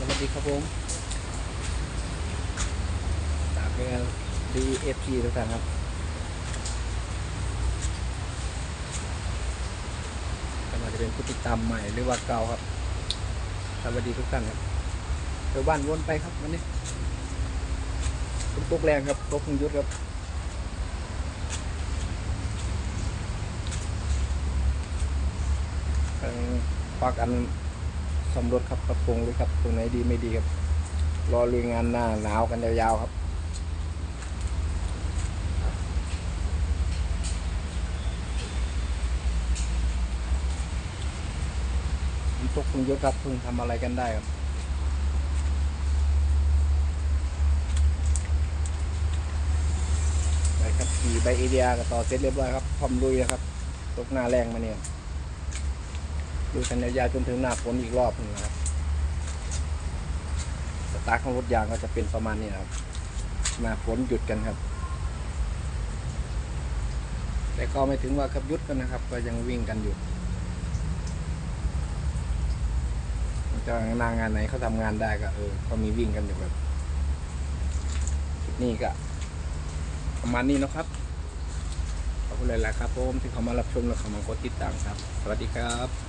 สวัสดีครับผมตากเป็นดีเอฟซีทุกท่านครับก็มาจะเป็นผู้ติดตามใหม่หรือว่าเก่าครับ สวัสดีทุกท่านครับเดี๋ยวบ้านวนไปครับวันนี้ตกแรงครับตกคงยุดครับควักอัน สำรวจครับปรับปรุงเลยครับตรงไหนดีไม่ดีครับ รอลุยงานหน้าหนาวกันยาวๆครับตกคงเยอะครับเพิ่งทำอะไรกันได้ครับใบขับขี่ใบเอเดียก็ต่อเสร็จเรียบร้อยครับพร้อมลุยครับ ตกหน้าแรงมาเนี่ย ดูกันยาวๆจนถึงหน้าฝนอีกรอบหนึงนะครับสตาร์ทของรถยางก็จะเป็นประมาณนี้นะครับหน้าฝนหยุดกันครับ แต่ก็ไม่ถึงว่าครับหยุดกันนะครับ ก็ยังวิ่งกันอยู่จะนางงานไหนเขาทำงานได้ก็เออก็มีวิ่งกันอยู่แบบนี้ก็ประมาณนี้นะครับขอบคุณหลายๆครับผมที่เขามารับชมและเขามากดติดตามครับ สวัสดีครับ